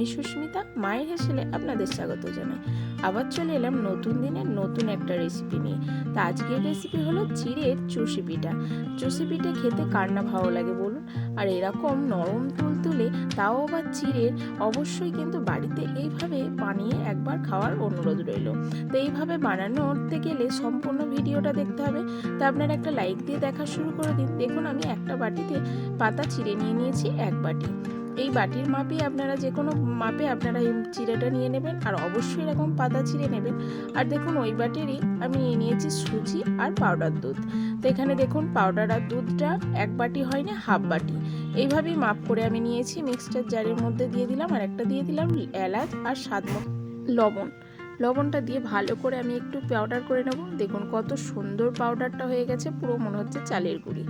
আমি সুস্মিতা, মায়ের হেসেলে আপনাদের স্বাগত জানাই। আবার চলে এলাম নতুন দিনের নতুন একটা রেসিপি নিয়ে। তা আজকের রেসিপি হলো চিড়ের চুষি পিঠা। চুষি পিঠে খেতে কার না ভালো লাগে বলুন? আর এরকম নরম তুলতুলে তাও আবার চিড়ের, অবশ্যই কিন্তু বাড়িতে এইভাবে বানিয়ে একবার খাওয়ার অনুরোধ রইল। তো এইভাবে বানানোতে গেলে সম্পূর্ণ ভিডিওটা দেখতে হবে। তা আপনারা একটা লাইক দিয়ে দেখা শুরু করে দিন। দেখুন আমি একটা বাটিতে পাতা চিড়ে নিয়ে নিয়েছি এক বাটি। এই বাটির মাপে আপনারা যে কোনো মাপে আপনারা এই চিড়েটা নিয়ে নেবেন আর অবশ্যই এরকম পাতা চিড়ে নেবেন। আর দেখুন ওই বাটিরই আমি নিয়ে নিয়েছি সুজি আর পাউডার দুধ। তো এখানে দেখুন পাউডার আর দুধটা এক বাটি হয় না হাফ বাটি। এইভাবেই মাপ করে আমি নিয়েছি, মিক্সচার জারের মধ্যে দিয়ে দিলাম আর একটা দিয়ে দিলাম এলাচ আর স্বাদ লবণ। লবণটা দিয়ে ভালো করে আমি একটু পাউডার করে নেব। দেখুন কত সুন্দর পাউডারটা হয়ে গেছে, পুরো মনে হচ্ছে চালের গুঁড়ি।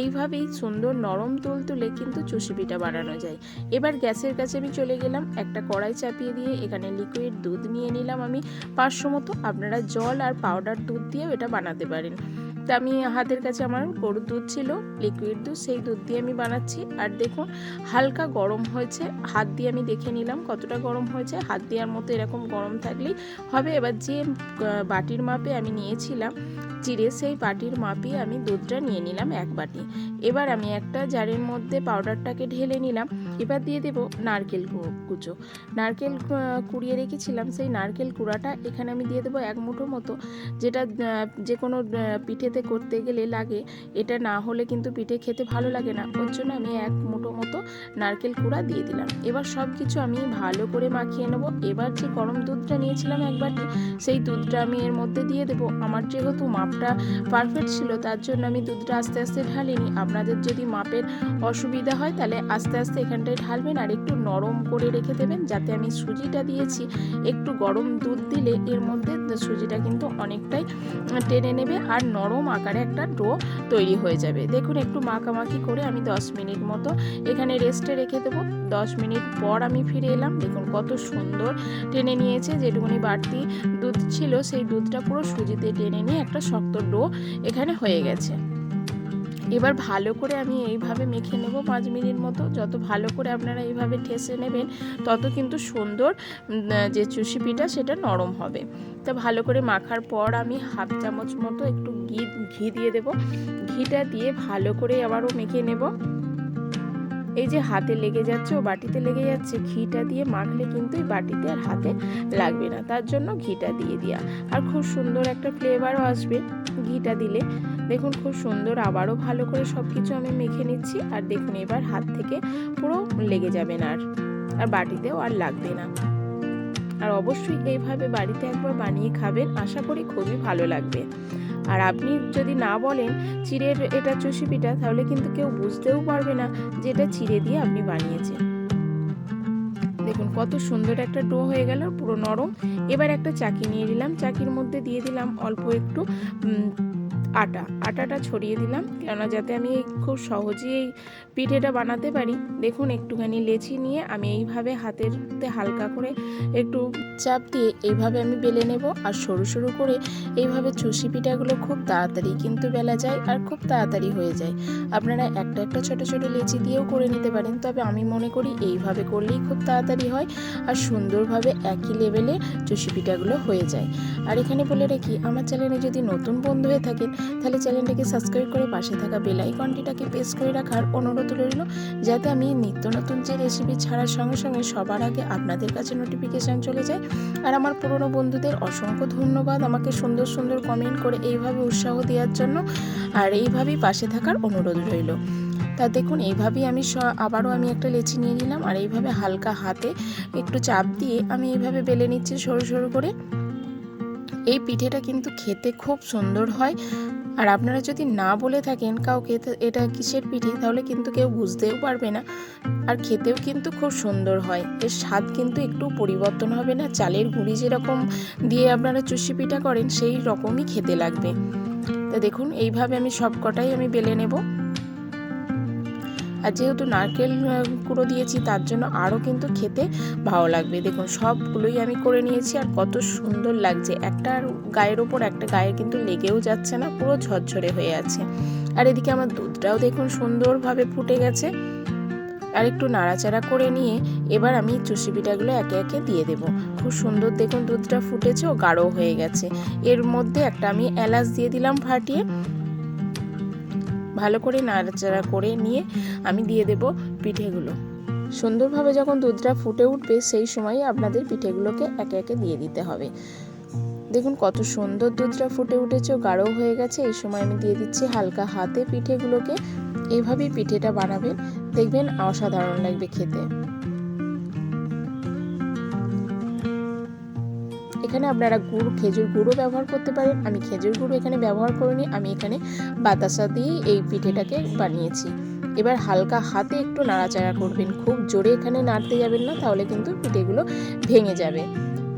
এইভাবেই সুন্দর নরম তুল তুলে কিন্তু চুষি বানানো যায়। এবার গ্যাসের কাছে আমি চলে গেলাম, একটা কড়াই চাপিয়ে দিয়ে এখানে লিকুইড দুধ নিয়ে নিলাম আমি। পাঁচশো মতো, আপনারা জল আর পাউডার দুধ দিয়েও এটা বানাতে পারেন। তা আমি হাতের কাছে আমার গরুর দুধ ছিল লিকুইড দুধ, সেই দুধ দিয়ে আমি বানাচ্ছি। আর দেখুন, হালকা গরম হয়েছে, হাত দিয়ে আমি দেখে নিলাম কতটা গরম হয়েছে। হাত দেওয়ার মতো এরকম গরম থাকলেই হবে। এবার যে বাটির মাপে আমি নিয়েছিলাম চিড়ে সেই বাটির মাপে আমি দুধটা নিয়ে নিলাম এক বাটি। এবার আমি একটা জারের মধ্যে পাউডারটাকে ঢেলে নিলাম। এবার দিয়ে দেব নারকেল কুচো। নারকেল কুড়িয়ে রেখেছিলাম। সেই নারকেল কুড়াটা এখানে আমি দিয়ে দেবো এক মুঠো মতো। যেটা যে কোনো পিঠেতে করতে গেলে লাগে। এটা না হলে কিন্তু পিঠে খেতে ভালো লাগে না। ওর জন্য আমি এক মুঠো মতো নারকেল কুড়া দিয়ে দিলাম। এবার সব কিছু আমি ভালো করে মাখিয়ে নেব। এবার যে গরম দুধটা নিয়েছিলাম এক বাটি, সেই দুধটা আমি এর মধ্যে দিয়ে দেবো। আমার যেহেতু মাপটা পারফেক্ট ছিল, তার জন্য আমি দুধটা আস্তে আস্তে ঢালিনি। আপনাদের যদি মাপের অসুবিধা হয়, তাহলে আস্তে আস্তে এখানটায় ঢালবেন আর একটু নরম করে রেখে দেবেন, যাতে আমি সুজিটা দিয়েছি। একটু গরম দুধ দিলে এর মধ্যে সুজিটা কিন্তু অনেকটাই টেনে নেবে। আর নরম আকারে একটা ডো তৈরি হয়ে যাবে। দেখুন, একটু মাখামাখি করে আমি দশ মিনিট মতো এখানে রেস্টে রেখে দেবো। দশ মিনিট পর আমি ফিরে এলাম। দেখুন, কত সুন্দর টেনে নিয়েছে। যেটুকুনি বাড়তি দুধ ছিল, সেই দুধটা পুরো সুজিতে টেনে নিয়ে একটা শক্ত ডো এখানে হয়ে গেছে। এবার ভালো করে আমি এইভাবে মেখে নেব পাঁচ মিনিট মতো। যত ভালো করে আপনারা এইভাবে ঠেসে নেবেন, তত কিন্তু সুন্দর যে চুষি পিঠা সেটা নরম হবে। তা ভালো করে মাখার পর আমি হাফ চামচ মতো একটু ঘি ঘি দিয়ে দেব। ঘিটা দিয়ে ভালো করে আবারও মেখে নেব। এই যে হাতে লেগে যাচ্ছে, ও বাটিতে লেগে যাচ্ছে, ঘিটা দিয়ে মাখলে কিন্তু বাটিতে আর হাতে লাগবে না। তার জন্য ঘিটা দিয়ে দেওয়া আর খুব সুন্দর একটা ফ্লেভারও আসবে ঘিটা দিলে। দেখুন খুব সুন্দর, আবারও ভালো করে সব কিছু আমি মেখে নিচ্ছি। আর দেখুন এবার হাত থেকে পুরো লেগে যাবে না আর। আর বাটিতেও আর লাগবে না। আর অবশ্যই এইভাবে বাড়িতে একবার বানিয়ে খাবেন, আশা করি খুবই ভালো লাগবে। আর আপনি যদি না বলেন চিড়ের এটা চষিপিঠা, তাহলে কিন্তু কেউ বুঝতেও পারবে না যে এটা চিড়ে দিয়ে আপনি বানিয়েছেন। দেখুন কত সুন্দর একটা ডো হয়ে গেল, পুরো নরম। এবার একটা চাকি নিয়ে নিলাম। চাকির মধ্যে দিয়ে দিলাম অল্প একটু আটা, আটাটা ছড়িয়ে দিলাম কেননা যাতে আমি খুব সহজেই এই পিঠেটা বানাতে পারি। দেখুন, একটুখানি লেচি নিয়ে আমি এইভাবে হাতেরতে হালকা করে একটু চাপ দিয়ে এইভাবে আমি বেলে নেব আর সরু সরু করে এইভাবে চুষি পিঠাগুলো খুব তাড়াতাড়ি কিন্তু বেলা যায় আর খুব তাড়াতাড়ি হয়ে যায়। আপনারা একটা একটা ছোট ছোট লেচি দিয়েও করে নিতে পারেন, তবে আমি মনে করি এইভাবে করলেই খুব তাড়াতাড়ি হয় আর সুন্দরভাবে একই লেভেলে চুষি পিঠাগুলো হয়ে যায়। আর এখানে বলে রাখি, আমার চ্যানেলে যদি নতুন বন্ধু হয়ে থাকেন তাহলে চ্যানেলটাকে সাবস্ক্রাইব করে পাশে থাকা বেল আইকনটিটাকে প্রেস করে রাখার অনুরোধ রইল, যাতে আমি নিত্য নতুন যে রেসিপি ছাড়ার সঙ্গে সঙ্গে সবার আগে আপনাদের কাছে নোটিফিকেশান চলে যায়। আর আমার পুরনো বন্ধুদের অসংখ্য ধন্যবাদ আমাকে সুন্দর সুন্দর কমেন্ট করে এইভাবে উৎসাহ দেওয়ার জন্য, আর এইভাবেই পাশে থাকার অনুরোধ রইল। তা দেখুন, এইভাবেই আমি আবারও আমি একটা লেচি নিয়ে নিলাম, আর এইভাবে হালকা হাতে একটু চাপ দিয়ে আমি এইভাবে বেলে নিচ্ছি সরু সরু করে। এই পিঠেটা কিন্তু খেতে খুব সুন্দর হয়। আর আপনারা যদি না বলে থাকেন কাউকে এটা কিসের পিঠে? তাহলে কিন্তু কেউ বুঝতেও পারবে না। আর খেতেও কিন্তু খুব সুন্দর হয়। এর স্বাদ কিন্তু একটু পরিবর্তন হবে না। চালের গুঁড়ি যেরকম দিয়ে আপনারা চুষি পিঠা করেন, সেই রকমই খেতে লাগবে। তা দেখুন, এইভাবে আমি সব কটাই আমি বেলে নেব। আর যেহেতু নারকেল কুড়ো দিয়েছি, তার জন্য আরও কিন্তু খেতে ভালো লাগবে। দেখুন, সবগুলোই আমি করে নিয়েছি আর কত সুন্দর লাগছে। একটা গায়ের ওপর একটা গায়ে কিন্তু লেগেও যাচ্ছে না, পুরো ঝরঝরে হয়ে আছে। আর এদিকে আমার দুধটাও দেখুন সুন্দরভাবে ফুটে গেছে। আর একটু নাড়াচাড়া করে নিয়ে এবার আমি চুষি পিঠাগুলো একে একে দিয়ে দেব। খুব সুন্দর দেখুন দুধটা ফুটেছে ও গাঢ় হয়ে গেছে। এর মধ্যে একটা আমি এলাচ দিয়ে দিলাম ফাটিয়ে। ভালো করে নাড়াচাড়া করে নিয়ে আমি দিয়ে দেব পিঠেগুলো। সুন্দরভাবে যখন দুধটা ফুটে উঠবে, সেই সময় আপনাদের পিঠেগুলোকে একে একে দিয়ে দিতে হবে। দেখুন কত সুন্দর দুধটা ফুটে উঠেছে গাঢ় হয়ে গেছে। এই সময় আমি দিয়ে দিচ্ছি হালকা হাতে পিঠেগুলোকে। এভাবেই পিঠেটা বানাবেন। দেখবেন অসাধারণ লাগবে খেতে। এখানে আপনারা গুড়, খেজুর গুঁড়ো ব্যবহার করতে পারেন। আমি খেজুর গুঁড়ো এখানে ব্যবহার করিনি, আমি এখানে বাতাসা দিয়েই এই পিঠেটাকে বানিয়েছি। এবার হালকা হাতে একটু নাড়াচাড়া করবেন। খুব জোরে এখানে নাড়তে যাবেন না, তাহলে কিন্তু পিঠেগুলো ভেঙে যাবে।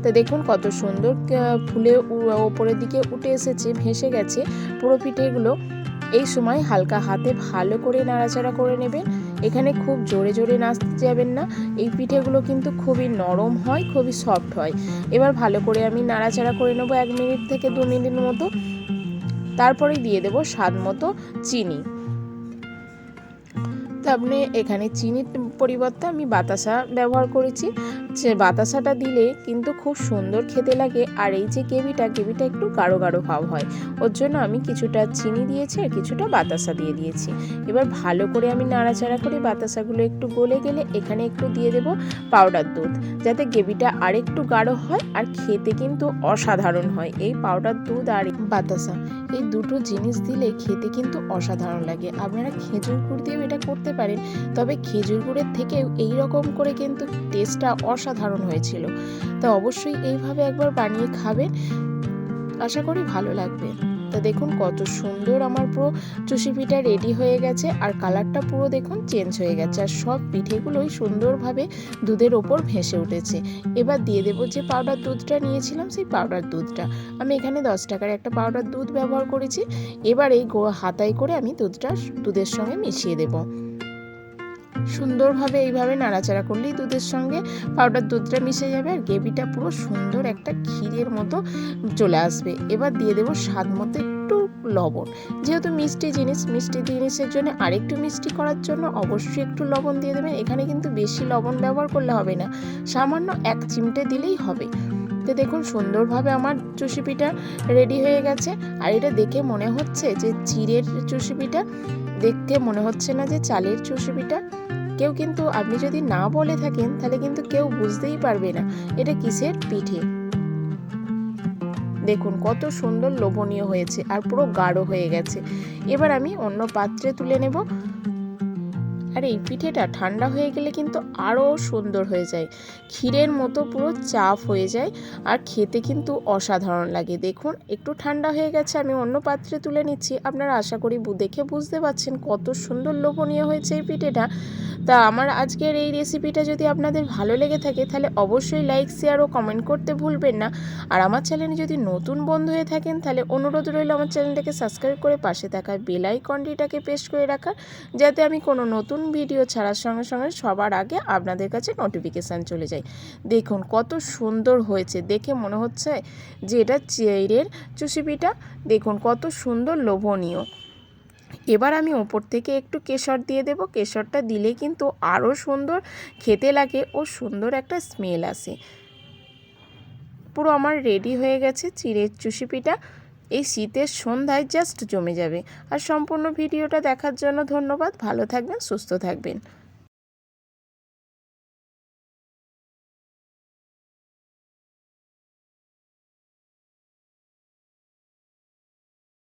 তো দেখুন কত সুন্দর ফুলে ওপরের দিকে উঠে এসেছে, ভেসে গেছে। পুরো পিঠেগুলো এই সময় হালকা হাতে ভালো করে নাড়াচাড়া করে নেবেন। এখানে খুব জোরে জোরে নাচতে যাবেন না। এই পিঠেগুলো কিন্তু খুবই নরম হয়, খুবই সফট হয়। এবার ভালো করে আমি নাড়াচাড়া করে নেব এক মিনিট থেকে দু মিনিট মতো। তারপরে দিয়ে দেবো স্বাদ মতো চিনি। তো আপনি এখানে চিনির পরিবর্তে আমি বাতাসা ব্যবহার করেছি। যে বাতাসাটা দিলে কিন্তু খুব সুন্দর খেতে লাগে। আর এই যে কেবিটা কেবিটা একটু গাঢ় গাঢ় ভাব হয়। ওর জন্য আমি কিছুটা চিনি দিয়েছি আর কিছুটা বাতাসা দিয়ে দিয়েছি। এবার ভালো করে আমি নাড়াচাড়া করে বাতাসাগুলো একটু গলে গেলে এখানে একটু দিয়ে দেব পাউডার দুধ। যাতে গ্রেভিটা আরেকটু গাঢ় হয় আর খেতে কিন্তু অসাধারণ হয়। এই পাউডার দুধ আর বাতাসা এই দুটো জিনিস দিলে খেতে কিন্তু অসাধারণ লাগে। আপনারা খেজুর গুড় দিয়েও এটা করতে পারেন, তবে খেজুর গুড়ের থেকেও এই রকম করে কিন্তু টেস্টটা অসাধারণ হয়েছিল। তো অবশ্যই এইভাবে একবার বানিয়ে খাবেন। আশা করি ভালো লাগবে। তা দেখুন কত সুন্দর আমার পুরো চুষি পিঠা রেডি হয়ে গেছে। আর কালারটা পুরো দেখুন চেঞ্জ হয়ে গেছে। আর সব পিঠেগুলোই সুন্দরভাবে দুধের ওপর ভেসে উঠেছে। এবার দিয়ে দেবো যে পাউডার দুধটা নিয়েছিলাম, সেই পাউডার দুধটা। আমি এখানে দশ টাকার একটা পাউডার দুধ ব্যবহার করেছি। এবার এই হাতায় করে আমি দুধটা দুধের সঙ্গে মিশিয়ে দেবো। সুন্দরভাবে এইভাবে নাড়াচাড়া করলেই দুধের সঙ্গে পাউডার দুধটা মিশে যাবে আর গ্রেভিটা পুরো সুন্দর একটা ক্ষীরের মতো চলে আসবে। এবার দিয়ে দেবো স্বাদ মতো একটু লবণ। যেহেতু মিষ্টি জিনিস, মিষ্টি জিনিসের জন্য আরেকটু মিষ্টি করার জন্য অবশ্যই একটু লবণ দিয়ে দেবেন। এখানে কিন্তু বেশি লবণ ব্যবহার করলে হবে না। সামান্য এক চিমটে দিলেই হবে। তো দেখুন সুন্দরভাবে আমার চুষি রেডি হয়ে গেছে। আর এটা দেখে মনে হচ্ছে যে চিড়ের চুষি দেখতে মনে হচ্ছে না যে চালের চুষি কেউ কিন্তু আপনি যদি না বলে থাকেন, তাহলে কিন্তু কেউ বুঝতেই পারবে না এটা কিসের পিঠে। দেখুন, কত সুন্দর লোভনীয় হয়েছে আর পুরো গাঢ় হয়ে গেছে। এবার আমি অন্য পাত্রে তুলে নেব। আর এই পিঠেটা ঠান্ডা হয়ে গেলে কিন্তু আরও সুন্দর হয়ে যায়। ক্ষীরের মতো পুরো চাপ হয়ে যায় আর খেতে কিন্তু অসাধারণ লাগে। দেখুন, একটু ঠান্ডা হয়ে গেছে, আমি অন্য পাত্রে তুলে নিচ্ছি। আপনারা আশা করি দেখে বুঝতে পারছেন কত সুন্দর লোভনীয় হয়েছে এই পিঠেটা। তা আমার আজকের এই রেসিপিটা যদি আপনাদের ভালো লেগে থাকে, তাহলে অবশ্যই লাইক শেয়ার ও কমেন্ট করতে ভুলবেন না। আর আমার চ্যানেলে যদি নতুন বন্ধু হয়ে থাকেন, তাহলে অনুরোধ রইল আমার চ্যানেলটাকে সাবস্ক্রাইব করে পাশে থাকা বেল আইকনটিটাকে করে রাখার, যাতে আমি কোনো নতুন ভিডিও ছাড়ার সঙ্গে সঙ্গে সবার আগে আপনাদের কাছে নোটিফিকেশান চলে যায়। দেখুন কত সুন্দর হয়েছে, দেখে মনে হচ্ছে যে এটা চেয়ারের চুষিপিটা দেখুন কত সুন্দর লোভনীয়। এবার আমি ওপর থেকে একটু কেশর দিয়ে দেব। কেশরটা দিলে কিন্তু আরও সুন্দর খেতে লাগে ও সুন্দর একটা স্মেল আসে। পুরো আমার রেডি হয়ে গেছে চিড়ের চুষি পিঠা এই শীতের সন্ধ্যায় জাস্ট জমে যাবে। আর সম্পূর্ণ ভিডিওটা দেখার জন্য ধন্যবাদ। ভালো থাকবেন, সুস্থ থাকবেন।